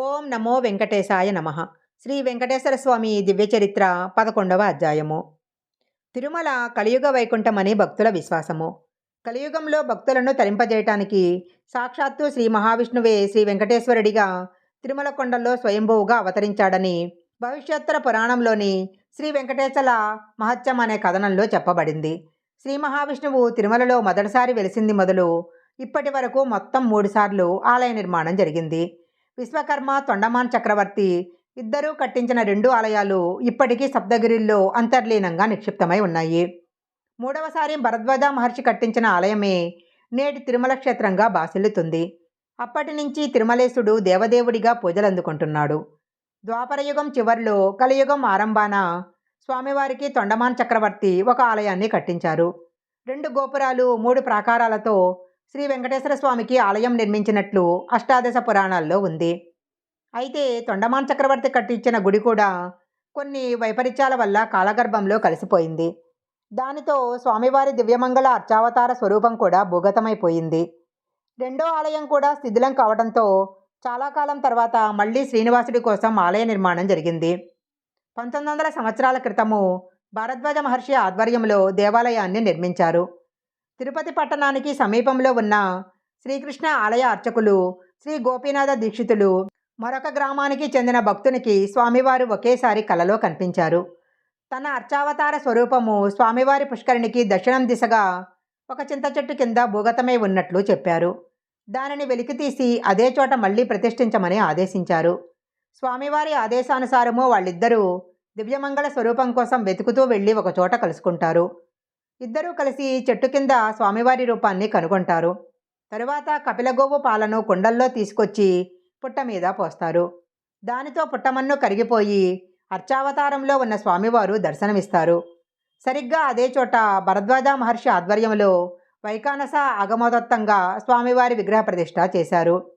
ఓం నమో వెంకటేశాయ నమ. శ్రీ వెంకటేశ్వర స్వామి దివ్య చరిత్ర పదకొండవ అధ్యాయము. తిరుమల కలియుగ వైకుంఠం అని భక్తుల విశ్వాసము. కలియుగంలో భక్తులను తరింపజేయటానికి సాక్షాత్తు శ్రీ మహావిష్ణువే శ్రీ వెంకటేశ్వరుడిగా తిరుమల కొండల్లో స్వయంభువుగా అవతరించాడని భవిష్యోత్తర పురాణంలోని శ్రీ వెంకటేశ్వర మహత్యం అనే కథనంలో చెప్పబడింది. శ్రీ మహావిష్ణువు తిరుమలలో మొదటిసారి వెలిసింది మొదలు ఇప్పటి వరకు మొత్తం మూడుసార్లు ఆలయ నిర్మాణం జరిగింది. విశ్వకర్మ తొండమాన్ చక్రవర్తి ఇద్దరూ కట్టించిన రెండు ఆలయాలు ఇప్పటికీ సప్తగిరిల్లో అంతర్లీనంగా నిక్షిప్తమై ఉన్నాయి. మూడవసారి భరద్వాజ మహర్షి కట్టించిన ఆలయమే నేటి తిరుమల క్షేత్రంగా బాసిల్లుతుంది. అప్పటి నుంచి తిరుమలేశుడు దేవదేవుడిగా పూజలందుకుంటున్నాడు. ద్వాపరయుగం చివరిలో కలియుగం ఆరంభాన స్వామివారికి తొండమాన్ చక్రవర్తి ఒక ఆలయాన్ని కట్టించారు. రెండు గోపురాలు మూడు ప్రాకారాలతో శ్రీ వెంకటేశ్వర స్వామికి ఆలయం నిర్మించినట్లు అష్టాదశ పురాణాల్లో ఉంది. అయితే తొండమాన్ చక్రవర్తి కట్టించిన గుడి కూడా కొన్ని వైపరీత్యాల వల్ల కాలగర్భంలో కలిసిపోయింది. దానితో స్వామివారి దివ్యమంగళ అర్చావతార స్వరూపం కూడా భూగతమైపోయింది. రెండో ఆలయం కూడా శిథిలం కావడంతో చాలా కాలం తర్వాత మళ్ళీ శ్రీనివాసుడి కోసం ఆలయ నిర్మాణం జరిగింది. పంతొమ్మిది వందల సంవత్సరాల క్రితము భారద్వాజ మహర్షి ఆధ్వర్యంలో దేవాలయాన్ని నిర్మించారు. తిరుపతి పట్టణానికి సమీపంలో ఉన్న శ్రీకృష్ణ ఆలయ అర్చకులు శ్రీ గోపీనాథ దీక్షితులు మరొక గ్రామానికి చెందిన భక్తునికి స్వామివారు ఒకేసారి కలలో కనిపించారు. తన అర్చావతార స్వరూపము స్వామివారి పుష్కరిణికి దక్షిణం దిశగా ఒక చింత చెట్టు కింద భూగతమై ఉన్నట్లు చెప్పారు. దానిని వెలికితీసి అదే చోట మళ్ళీ ప్రతిష్ఠించమని ఆదేశించారు. స్వామివారి ఆదేశానుసారము వాళ్ళిద్దరూ దివ్యమంగళ స్వరూపం కోసం వెతుకుతూ వెళ్ళి ఒక చోట కలుసుకుంటారు. ఇద్దరూ కలిసి చెట్టు కింద స్వామివారి రూపాన్ని కనుగొంటారు. తరువాత కపిలగోవు పాలను కుండల్లో తీసుకొచ్చి పుట్ట మీద పోస్తారు. దానితో పుట్టమన్ను కరిగిపోయి అర్చావతారంలో ఉన్న స్వామివారు దర్శనమిస్తారు. సరిగ్గా అదే చోట భరద్వాజ మహర్షి ఆధ్వర్యంలో వైకానస అగమోదత్తంగా స్వామివారి విగ్రహ ప్రతిష్ట చేశారు.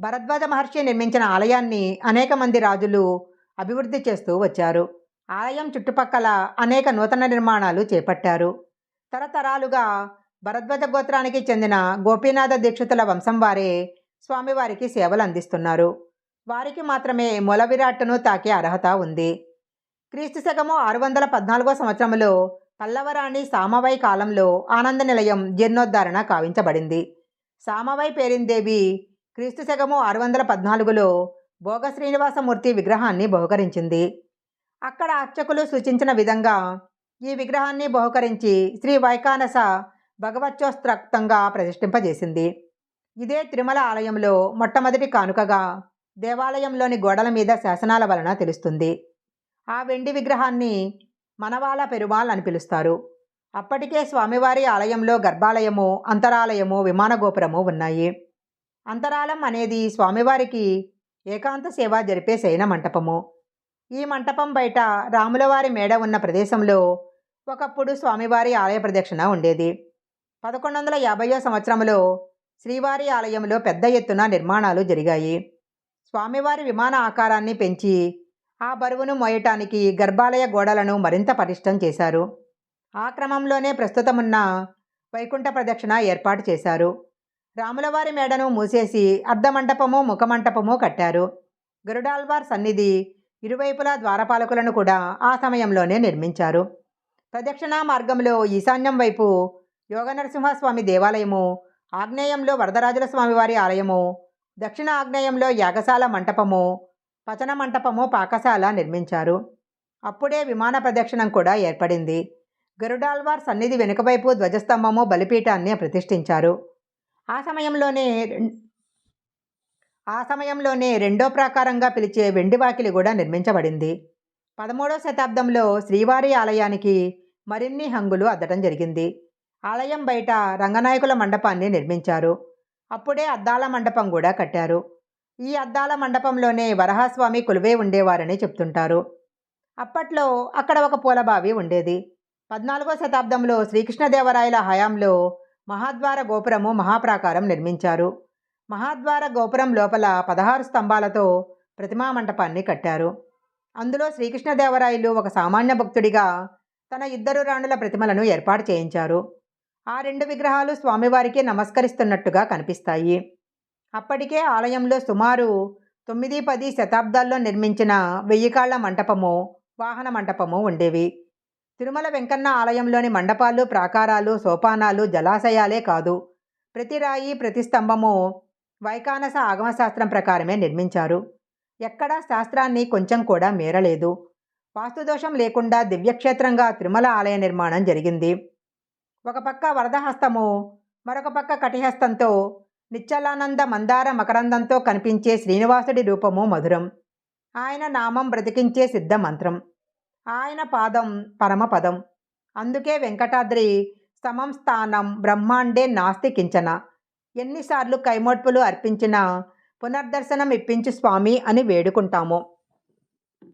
భరద్వాజ మహర్షి నిర్మించిన ఆలయాన్ని అనేక మంది రాజులు అభివృద్ధి చేస్తూ వచ్చారు. ఆలయం చుట్టుపక్కల అనేక నూతన నిర్మాణాలు చేపట్టారు. తరతరాలుగా భరద్వాజ గోత్రానికి చెందిన గోపీనాథ దీక్షితుల వంశం వారే స్వామివారికి సేవలు అందిస్తున్నారు. వారికి మాత్రమే మూల విరాట్టును తాకే అర్హత ఉంది. క్రీస్తు శకము ఆరు వందల పద్నాలుగో సంవత్సరంలో పల్లవరాణి సామవై కాలంలో ఆనంద నిలయం జీర్ణోద్ధారణ కావించబడింది. సామవై పేరిందేవి క్రీస్తు శకము ఆరు వందల పద్నాలుగులో భోగ శ్రీనివాసమూర్తి విగ్రహాన్ని బహుకరించింది. అక్కడ అర్చకులు సూచించిన విధంగా ఈ విగ్రహాన్ని బహుకరించి శ్రీ వైకానస భగవత్యోస్త్రక్తంగా ప్రతిష్ఠింపజేసింది. ఇదే తిరుమల ఆలయంలో మొట్టమొదటి కానుకగా దేవాలయంలోని గోడల మీద శాసనాల వలన తెలుస్తుంది. ఆ వెండి విగ్రహాన్ని మనవాల పెరుమాల్ అని పిలుస్తారు. అప్పటికే స్వామివారి ఆలయంలో గర్భాలయము అంతరాలయము విమాన గోపురము ఉన్నాయి. అంతరాలం అనేది స్వామివారికి ఏకాంత సేవ జరిపే శయన మంటపము. ఈ మంటపం బయట రాములవారి మేడ ఉన్న ప్రదేశంలో ఒకప్పుడు స్వామివారి ఆలయ ప్రదక్షిణ ఉండేది. పదకొండు వందల యాభైయో సంవత్సరంలో శ్రీవారి ఆలయంలో పెద్ద ఎత్తున నిర్మాణాలు జరిగాయి. స్వామివారి విమాన ఆకారాన్ని పెంచి ఆ బరువును మోయటానికి గర్భాలయ గోడలను మరింత పటిష్టం చేశారు. ఆ క్రమంలోనే ప్రస్తుతమున్న వైకుంఠ ప్రదక్షిణ ఏర్పాటు చేశారు. రాములవారి మేడను మూసేసి అర్ధమంటపము ముఖమంటపము కట్టారు. గరుడాల్వార్ సన్నిధి ఇరువైపులా ద్వారపాలకులను కూడా ఆ సమయంలోనే నిర్మించారు. ప్రదక్షిణా మార్గంలో ఈశాన్యం వైపు యోగ నరసింహస్వామి దేవాలయము ఆగ్నేయంలో వరదరాజుల స్వామివారి ఆలయము దక్షిణ ఆగ్నేయంలో యాగశాల మంటపము పచన మంటపము పాకశాల నిర్మించారు. అప్పుడే విమాన ప్రదక్షిణం కూడా ఏర్పడింది. గరుడాల్వార్ సన్నిధి వెనుకవైపు ధ్వజస్తంభము బలిపీఠాన్ని ప్రతిష్ఠించారు. ఆ సమయంలోనే ఆ సమయంలోనే రెండో ప్రాకారంగా పిలిచే వెండి వాకిలి కూడా నిర్మించబడింది. పదమూడవ శతాబ్దంలో శ్రీవారి ఆలయానికి మరిన్ని హంగులు అద్దడం జరిగింది. ఆలయం బయట రంగనాయకుల మండపాన్ని నిర్మించారు. అప్పుడే అద్దాల మండపం కూడా కట్టారు. ఈ అద్దాల మండపంలోనే వరహాస్వామి కొలువే ఉండేవారని చెప్తుంటారు. అప్పట్లో అక్కడ ఒక పూలబావి ఉండేది. పద్నాలుగో శతాబ్దంలో శ్రీకృష్ణదేవరాయల హయాంలో మహాద్వార గోపురము మహాప్రాకారం నిర్మించారు. మహాద్వార గోపురం లోపల పదహారు స్తంభాలతో ప్రతిమా మంటపాన్ని కట్టారు. అందులో శ్రీకృష్ణదేవరాయలు ఒక సామాన్య భక్తుడిగా తన ఇద్దరు రాణుల ప్రతిమలను ఏర్పాటు చేయించారు. ఆ రెండు విగ్రహాలు స్వామివారికి నమస్కరిస్తున్నట్టుగా కనిపిస్తాయి. అప్పటికే ఆలయంలో సుమారు తొమ్మిది పది శతాబ్దాల్లో నిర్మించిన వెయ్యి కాళ్ళ మంటపము వాహన మంటపము ఉండేవి. తిరుమల వెంకన్న ఆలయంలోని మండపాలు ప్రాకారాలు సోపానాలు జలాశయాలే కాదు. ప్రతి రాయి ప్రతి స్తంభము వైకానస ఆగమశాస్త్రం ప్రకారమే నిర్మించారు. ఎక్కడా శాస్త్రాన్ని కొంచెం కూడా మేరలేదు. వాస్తుదోషం లేకుండా దివ్యక్షేత్రంగా తిరుమల ఆలయ నిర్మాణం జరిగింది. ఒక పక్క వరదహస్తము మరొక పక్క కటిహస్తంతో నిశ్చలానంద మందార మకరందంతో కనిపించే శ్రీనివాసుడి రూపము మధురం. ఆయన నామం బ్రతికించే సిద్ధ మంత్రం. ఆయన పాదం పరమపదం అందుకే వెంకటాద్రి సమం స్థానం బ్రహ్మాండే నాస్తి కించన. ఎన్నిసార్లు కైమోడ్పులు అర్పించినా పునర్దర్శనం ఇప్పించు స్వామి అని వేడుకుంటాము.